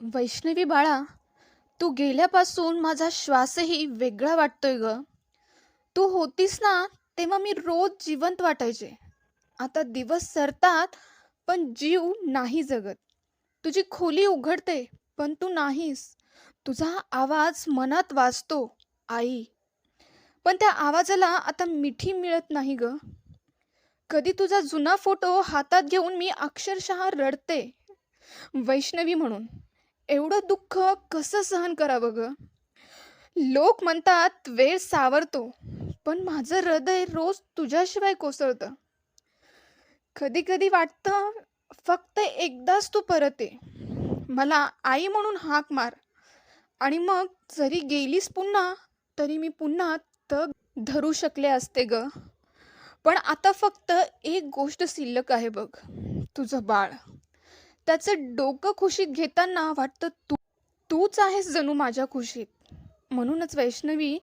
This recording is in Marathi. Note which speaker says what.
Speaker 1: वैष्णवी बाळा तू गेल्यापासून माझा श्वासही वेगळा वाटतोय ग. तू होतीस ना तेव्हा मी रोज जिवंत वाटायचे. आता दिवस सरतात पण जीव नाही जगत. तुझी खोली उघडते पण तू नाहीस. तुझा आवाज मनात वाजतो आई. पण त्या आवाजाला आता मिठी मिळत नाही ग. कधी तुझा जुना फोटो हातात घेऊन मी अक्षरशः रडते. वैष्णवी म्हणून. एवढं दुःख कसं सहन करावं ग? लोक म्हणतात वेळ सावरतो. पण माझं हृदय रोज तुझ्याशिवाय कोसळतं. कधी कधी वाटतं फक्त एकदाच तू परत. ये मला आई म्हणून हाक मार. आणि मग जरी गेलीस पुन्हा तरी मी पुन्हा तग धरू शकले असते ग. पण आता फक्त एक गोष्ट शिल्लक आहे बघ तुझं बाळ. त्याचं डोकं खुशीत घेताना वाटतं तू तूच आहेस जणू माझ्या खुशीत. म्हणूनच वैष्णवी